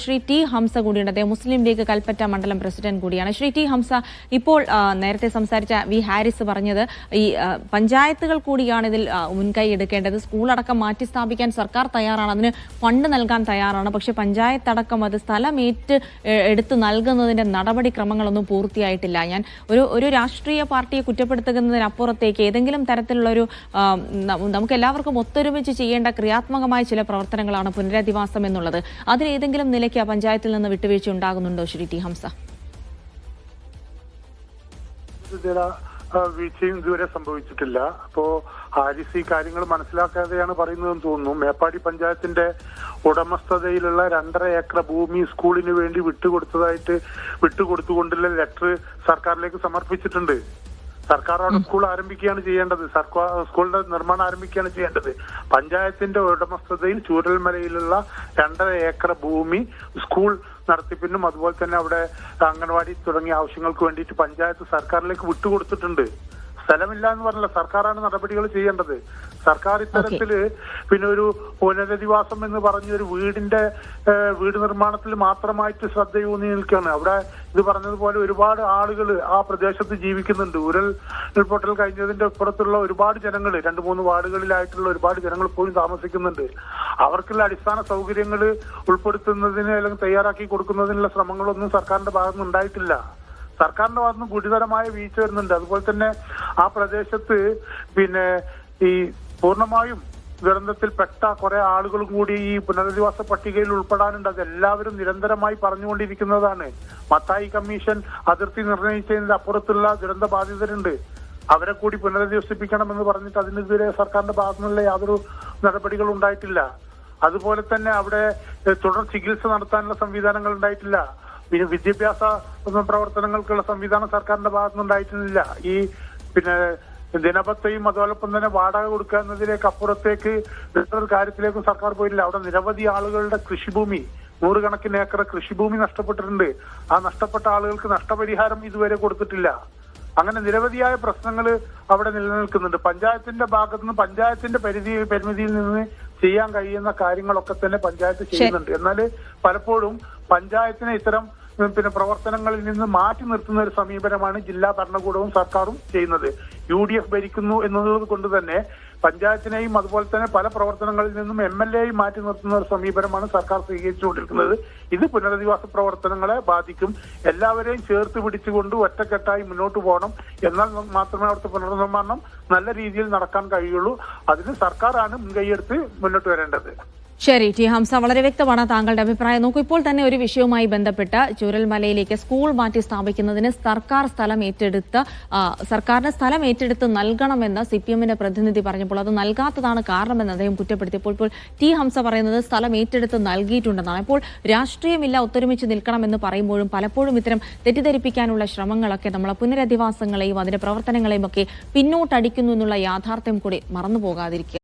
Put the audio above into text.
Shri T Hamza കൂടിയുണ്ട്. അദ്ദേഹം മുസ്ലിം league Kalpetta മണ്ഡലം പ്രസിഡന്റ് കൂടിയാണ്. ശ്രീ ടി ഹംസ ഇപ്പോൾ നേരത്തെ സംസാരിച്ച വി ഹാരിസ് പറഞ്ഞത് ഈ പഞ്ചായത്തുകൾ കൂടിയാണ് ഇതിൽ മുൻകൈ എടുക്കേണ്ടത്. സ്കൂളടക്കം മാറ്റി സ്ഥാപിക്കാൻ സർക്കാർ തയ്യാറാണ്. അതിന് ഫണ്ട് നൽകാൻ തയ്യാറാണ്. പക്ഷേ പഞ്ചായത്ത് അടക്കം അത് സ്ഥലമേറ്റ് എടുത്തു നൽകുന്നതിന്റെ നടപടിക്രമങ്ങളൊന്നും പൂർത്തിയായിട്ടില്ല. ഞാൻ ഒരു ഒരു രാഷ്ട്രീയ പാർട്ടിയെ കുറ്റപ്പെടുത്തുന്നതിനപ്പുറത്തേക്ക് ഏതെങ്കിലും തരത്തിലുള്ള ഒരു നമുക്ക് എല്ലാവർക്കും ഒത്തൊരുമിച്ച് ചെയ്യേണ്ട ക്രിയാത്മകമായ ചില പ്രവർത്തനങ്ങളാണ് പുനരധിവാസം എന്നുള്ളത്. അതിൽ ഏതെങ്കിലും നിലയ്ക്ക് പഞ്ചായത്തിൽ നിന്ന് വിട്ടുവീഴ്ച ഉണ്ടാകുന്നുണ്ടോ ശ്രീ ടി ഹംസ? വീഴ്ചയും ഇതുവരെ സംഭവിച്ചിട്ടില്ല. അപ്പോ ഹാരിസ് ഈ കാര്യങ്ങൾ മനസ്സിലാക്കാതെയാണ് പറയുന്നതെന്ന് തോന്നുന്നു. മേപ്പാടി പഞ്ചായത്തിന്റെ ഉടമസ്ഥതയിലുള്ള രണ്ടര ഏക്കർ ഭൂമി സ്കൂളിന് വേണ്ടി വിട്ടുകൊടുത്തതായിട്ട് വിട്ടുകൊടുത്തുകൊണ്ടുള്ള ലെറ്റർ സർക്കാരിലേക്ക് സമർപ്പിച്ചിട്ടുണ്ട്. സർക്കാർ സ്കൂൾ ആരംഭിക്കുകയാണ് ചെയ്യേണ്ടത്. സർക്കാർ സ്കൂളിന്റെ നിർമ്മാണം ആരംഭിക്കുകയാണ് ചെയ്യേണ്ടത്. പഞ്ചായത്തിന്റെ ഉടമസ്ഥതയിൽ ചൂരൽമലയിലുള്ള രണ്ടര ഏക്കർ ഭൂമി സ്കൂൾ നടത്തിപ്പിനും അതുപോലെ തന്നെ അവിടെ അംഗൻവാടി തുടങ്ങിയ ആവശ്യങ്ങൾക്ക് വേണ്ടിയിട്ട് പഞ്ചായത്ത് സർക്കാരിലേക്ക് വിട്ടുകൊടുത്തിട്ടുണ്ട്. സ്ഥലമില്ല എന്ന് പറഞ്ഞല്ല. സർക്കാരാണ് നടപടികൾ ചെയ്യേണ്ടത്. സർക്കാർ ഇത്തരത്തിൽ പിന്നെ ഒരു പുനരധിവാസം എന്ന് പറഞ്ഞ ഒരു വീടിന്റെ വീട് നിർമ്മാണത്തിൽ മാത്രമായിട്ട് ശ്രദ്ധയൂന്നി നിൽക്കുകയാണ്. അവിടെ ഇത് പറഞ്ഞതുപോലെ ഒരുപാട് ആളുകൾ ആ പ്രദേശത്ത് ജീവിക്കുന്നുണ്ട്. ഉരുൾ ഉരുൾപൊട്ടൽ കഴിഞ്ഞതിന്റെ അപ്പുറത്തുള്ള ഒരുപാട് ജനങ്ങൾ രണ്ട് മൂന്ന് വാർഡുകളിലായിട്ടുള്ള ഒരുപാട് ജനങ്ങൾ പോലും താമസിക്കുന്നുണ്ട്. അവർക്കുള്ള അടിസ്ഥാന സൗകര്യങ്ങൾ ഉൾപ്പെടുത്തുന്നതിന് അല്ലെങ്കിൽ തയ്യാറാക്കി കൊടുക്കുന്നതിനുള്ള ശ്രമങ്ങളൊന്നും സർക്കാരിന്റെ ഭാഗത്തുനിന്ന് ഉണ്ടായിട്ടില്ല. സർക്കാരിന്റെ ഭാഗത്തുനിന്ന് ഗുരുതരമായ വീഴ്ച വരുന്നുണ്ട്. അതുപോലെ തന്നെ ആ പ്രദേശത്ത് പിന്നെ ഈ പൂർണമായും ദുരന്തത്തിൽപ്പെട്ട കുറെ ആളുകൾ കൂടി ഈ പുനരധിവാസ പട്ടികയിൽ ഉൾപ്പെടാനുണ്ട്. അത് എല്ലാവരും നിരന്തരമായി പറഞ്ഞുകൊണ്ടിരിക്കുന്നതാണ്. മത്തായി കമ്മീഷൻ അതിർത്തി നിർണയിച്ചതിന്റെ അപ്പുറത്തുള്ള ദുരന്ത ബാധിതരുണ്ട്. അവരെ കൂടി പുനരധിവസിപ്പിക്കണമെന്ന് പറഞ്ഞിട്ട് അതിനെതിരെ സർക്കാരിന്റെ ഭാഗത്തുനിന്നുള്ള യാതൊരു നടപടികളും ഉണ്ടായിട്ടില്ല. അതുപോലെ തന്നെ അവിടെ തുടർ ചികിത്സ നടത്താനുള്ള സംവിധാനങ്ങൾ ഉണ്ടായിട്ടില്ല. പിന്നെ വിദ്യാഭ്യാസ പ്രവർത്തനങ്ങൾക്കുള്ള സംവിധാനം സർക്കാരിന്റെ ഭാഗത്തുനിന്ന് ഉണ്ടായിട്ടില്ല. ഈ പിന്നെ ദിനപത്തെയും അതോടൊപ്പം തന്നെ വാടക കൊടുക്കുക എന്നതിലേക്ക് അപ്പുറത്തേക്ക് വേറൊരു കാര്യത്തിലേക്കും സർക്കാർ പോയിട്ടില്ല. അവിടെ നിരവധി ആളുകളുടെ കൃഷിഭൂമി നൂറുകണക്കിന് ഏക്കർ കൃഷിഭൂമി നഷ്ടപ്പെട്ടിട്ടുണ്ട്. ആ നഷ്ടപ്പെട്ട ആളുകൾക്ക് നഷ്ടപരിഹാരം ഇതുവരെ കൊടുത്തിട്ടില്ല. അങ്ങനെ നിരവധിയായ പ്രശ്നങ്ങൾ അവിടെ നിലനിൽക്കുന്നുണ്ട്. പഞ്ചായത്തിന്റെ ഭാഗത്തുനിന്ന് പഞ്ചായത്തിന്റെ പരിധി പരിമിതിയിൽ നിന്ന് ചെയ്യാൻ കഴിയുന്ന കാര്യങ്ങളൊക്കെ തന്നെ പഞ്ചായത്ത് ചെയ്യുന്നുണ്ട്. എന്നാൽ പലപ്പോഴും പഞ്ചായത്തിന് ഇത്തരം പിന്നെ പ്രവർത്തനങ്ങളിൽ നിന്ന് മാറ്റി നിർത്തുന്ന ഒരു സമീപനമാണ് ജില്ലാ ഭരണകൂടവും സർക്കാരും ചെയ്യുന്നത്. യു ഡി എഫ് ഭരിക്കുന്നു എന്നത് കൊണ്ട് തന്നെ പഞ്ചായത്തിനെയും അതുപോലെ തന്നെ പല പ്രവർത്തനങ്ങളിൽ നിന്നും എം എൽ എയും മാറ്റി നിർത്തുന്ന ഒരു സമീപനമാണ് സർക്കാർ സ്വീകരിച്ചുകൊണ്ടിരിക്കുന്നത്. ഇത് പുനരധിവാസ പ്രവർത്തനങ്ങളെ ബാധിക്കും. എല്ലാവരെയും ചേർത്ത് പിടിച്ചുകൊണ്ട് ഒറ്റക്കെട്ടായി മുന്നോട്ട് പോകണം. എന്നാൽ മാത്രമേ അവിടുത്തെ പുനർനിർമ്മാണം നല്ല രീതിയിൽ നടക്കാൻ കഴിയുള്ളൂ. അതിന് സർക്കാരാണ് മുൻകൈയെടുത്ത് മുന്നോട്ട് വരേണ്ടത്. ശരി ടി. ഹംസ വളരെ വ്യക്തമാണ് താങ്കളുടെ അഭിപ്രായം. നോക്കൂ ഇപ്പോൾ തന്നെ ഒരു വിഷയവുമായി ബന്ധപ്പെട്ട് ചൂരൽമലയിലേക്ക് സ്കൂൾ മാറ്റി സ്ഥാപിക്കുന്നതിന് സർക്കാർ സ്ഥലം ഏറ്റെടുത്ത് സർക്കാരിന് സ്ഥലം ഏറ്റെടുത്ത് നൽകണമെന്ന് സി പി എമ്മിന്റെ പ്രതിനിധി പറഞ്ഞപ്പോൾ അത് നൽകാത്തതാണ് കാരണമെന്ന് അദ്ദേഹം കുറ്റപ്പെടുത്തിയപ്പോൾ ഇപ്പോൾ ടി. ഹംസ പറയുന്നത് സ്ഥലം ഏറ്റെടുത്ത് നൽകിയിട്ടുണ്ടെന്നാണ്. ഇപ്പോൾ രാഷ്ട്രീയമില്ല ഒത്തൊരുമിച്ച് നിൽക്കണമെന്ന് പറയുമ്പോഴും പലപ്പോഴും ഇത്തരം തെറ്റിദ്ധരിപ്പിക്കാനുള്ള ശ്രമങ്ങളൊക്കെ നമ്മളെ പുനരധിവാസങ്ങളെയും അതിന്റെ പ്രവർത്തനങ്ങളെയും ഒക്കെ പിന്നോട്ടടിക്കുന്നു എന്നുള്ള യാഥാർത്ഥ്യം കൂടി മറന്നു പോകാതിരിക്കുക